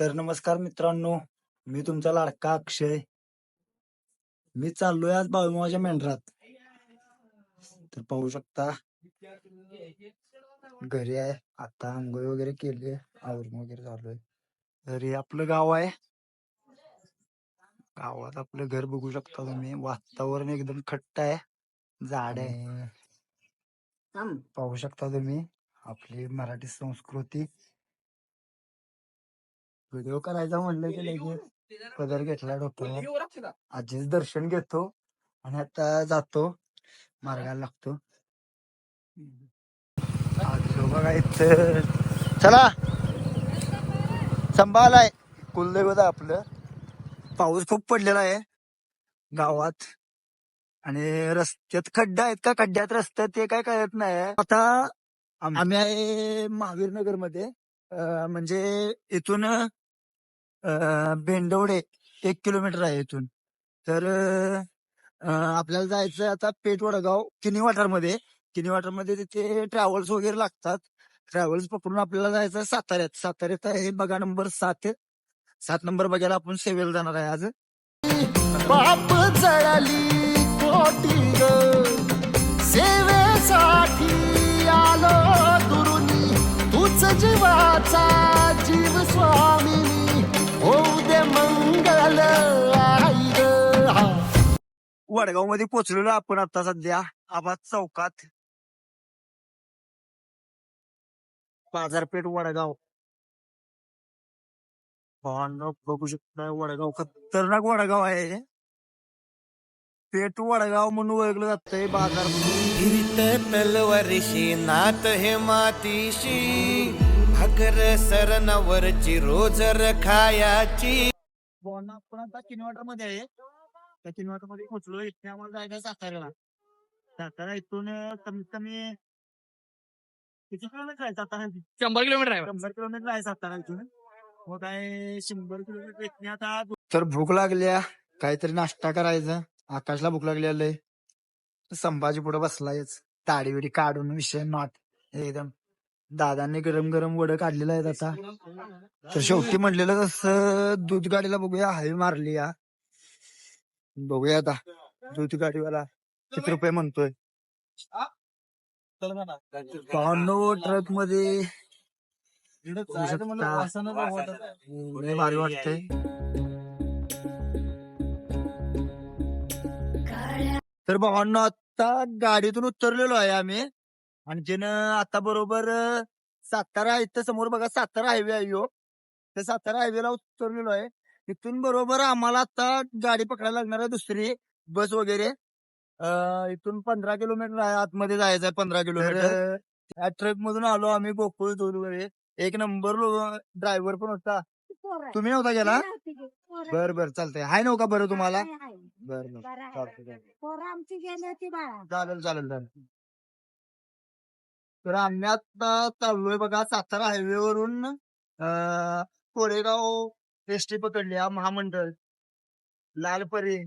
तर नमस्कार मित्रांनो मी तुमचा लाडका अक्षय. मी चाललोय आज बाळूमाच्या मेंढरात. तर पाहू शकता घरी आहे. आता आंघोळ वगैरे केली आवरून वगैरे चालू आहे तर हे आपलं गाव आहे. गावात आपलं घर बघू शकता तुम्ही. वातावरण एकदम खट्ट आहे. झाड आहे. पाहू शकता तुम्ही आपली मराठी संस्कृती. व्हिडिओ करायचा म्हणलं की लगेच पदर घेतला डोक्यावर आजीच दर्शन घेतो आणि आता जातो. मार्गाला लागतो. काय इथं. चला. संभालाय. कुलदैवत आहे आपलं. पाऊस खूप पडलेला आहे. गावात. आणि रस्त्यात खड्डा आहेत का? खड्ड्यात रस्त्यात ते काय कळत नाही. आता आम- आम्ही आहे महावीर नगरमध्ये म्हणजे इथून बेंडवडे एक किलोमीटर आहे इथून. तर अं, आपल्याला जायचं आता पेठ वडगाव किनी वाठार किनी तिथे ट्रॅव्हल्स वगैरे लागतात. ट्रॅव्हल्स पकडून आपल्याला जायचं साताऱ्यात. साताऱ्यात आहे बघा नंबर सात. सात नंबर बघायला आपण सेवेला जाणार आहे आज. बाप जळाली कोटी ग. सेवेसाठी आलो दुरुनी. तूच जीवाचा वडगावमध्ये पोहोचलेलो आपण आता सध्या. आबाद चौकात. बाजारपेठ वडगाव. बघू शकता वडगाव. खतरनाक वडगाव आहे पेठ वडगाव म्हणून ओळखलं जातंय बाजार. हिरित तलवारीशी नात हे मातीशी. भाकर सरणावरची रोजर खायाची भावांनो आपण आता किनवाटरमध्ये आहे. त्या किनवाटरमध्ये पोहोचलो इथे आम्हाला जायचं आहे साताऱ्याला. सातारा इथून कमीत कमी किती किलोमीटर आहे सातारा शंभर किलोमीटर आहे शंभर किलोमीटर आहे सातारा इथून. मग काय शंभर किलोमीटर इथने आता तर भूक लागल्या. काहीतरी नाश्ता करायचं. आकाशला भूक लागली लय संभाजी पुढे बसलायच. ताडी बिडी काढून विषय नॉट एकदम दादांनी गरम गरम वड काढलेलं आहेत आता. तर शेवटी म्हणलेलं तसं दूध गाडीला बघूया. हवी मारली या. बघूया आता. दूध गाडीवाला किती रुपये म्हणतोय? पावनो ट्रकमध्ये बघू शकता. लय भारी वाटतंय. तर भावांनो आता गाडीतून उतरलेलो आहे आम्ही. आणि तिनं आता बरोबर अं, सातारा इथं समोर बघा सातारा हायवे आहे ह्यो. त्या सातारा हायवेला उतरलेलो आहे. इथून बरोबर आम्हाला आता गाडी पकडायला लागणार आहे दुसरी बस वगैरे. अं, इथून पंधरा किलोमीटर आहे आतमध्ये जायचं आहे पंधरा किलोमीटर. त्या ट्रक मधून आलो आम्ही गोकुळ दूर वगैरे. एक नंबर ड्रायव्हर पण होता. तुम्ही नव्हता गेला? बर बर चालतंय. हाय नव्हता बरं तुम्हाला? बर बर. चालतंय चालतंय. पोरं आमची गेली होती बाळा. चालेल चालेल चालेल. तर आम्ही आता चाललोय बघा सातारा हायवे वरून अं, कोरेगाव एसटी पकडली हा महामंडळ. लालपरी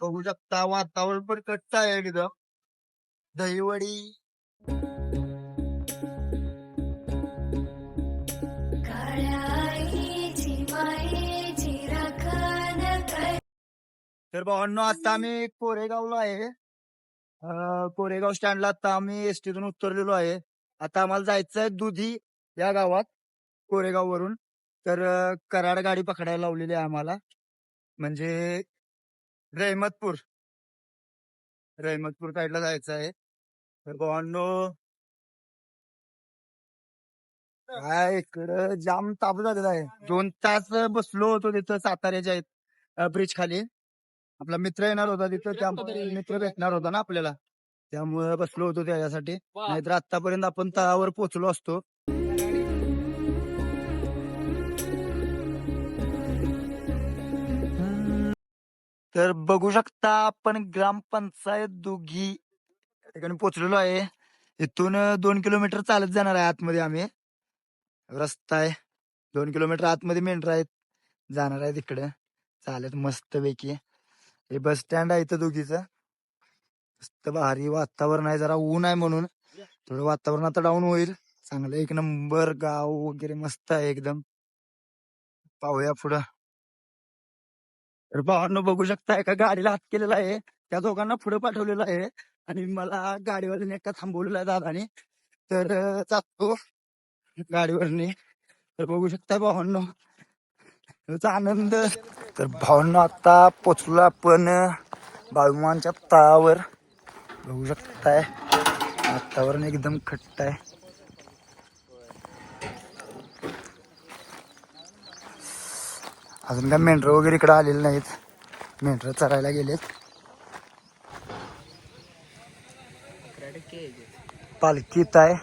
बघू शकता वातावरण पण कट्ट आहे एकदम. दहीवडी. तर भावांनो आता आम्ही कोरेगावला आहे. अं, कोरेगाव स्टँडला आता आम्ही एसटीतून उतरलेलो आहे. आता आम्हाला जायचं आहे दुधी या गावात कोरेगाव वरून तर कराड गाडी पकडायला लावलेली आहे आम्हाला. म्हणजे रहमतपूर. रहमतपूर साईडला जायचं आहे. तर भावांनो काय इकडं जाम ताप झालेला आहे. दोन तास बसलो होतो तिथं साताऱ्याच्या ब्रिज खाली. आपला मित्र येणार होता तिथं. त्यामुळे मित्र भेटणार होता ना आपल्याला. त्यामुळे बसलो होतो त्याच्यासाठी. नाहीतर आतापर्यंत आपण तळावर पोहोचलो असतो. तर बघू शकता आपण ग्रामपंचायत दोघी या ठिकाणी पोचलेलो आहे. इथून दोन किलोमीटर चालत जाणार आहे आतमध्ये आम्ही. रस्ता आहे. दोन किलोमीटर आतमध्ये मेंढर आहेत जाणार आहे तिकडे चालत मस्त पैकी हे बस स्टँड आहे इथं दोघीचं. मस्त भारी वातावरण आहे. जरा ऊन आहे म्हणून. थोडं वातावरण आता डाऊन होईल. चांगलं एक नंबर गाव वगैरे मस्त आहे एकदम. पाहूया पुढं. तर भावांनो बघू शकताय एका गाडीला हात केलेला आहे. त्या दोघांना पुढे पाठवलेलं आहे. आणि मला गाडीवाल्याने एका थांबवलेला आहे दादाने. तर अं, जातो गाडीवरनी. तर बघू शकताय भावांनो त्याचा आनंद. तर भावांनो आता पोचलो आपण बाळूमांच्या तळावर. बघू शकताय वातावरण एकदम खट्ट आहे. अजून काय मेंढरं वगैरे इकडे आलेले नाहीत. मेंढरं चरायला गेलेत. पालखीत आहे.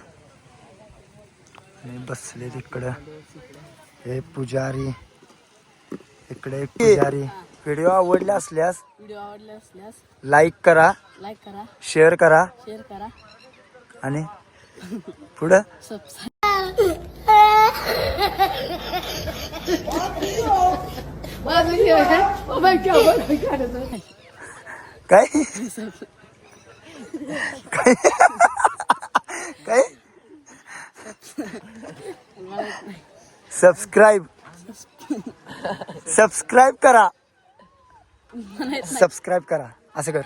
आणि बसले तिकडं हे पुजारी. इकडे पुजारी. व्हिडिओ आवडले असल्यास व्हिडिओ आवडले असल्यास लाईक करा लाईक करा शेअर करा शेअर करा. आणि पुढं सबस्क्राईब काय? काय? काय? सबस्क्राईब सबस्क्राईब करा. सबस्क्राईब करा. असं कर.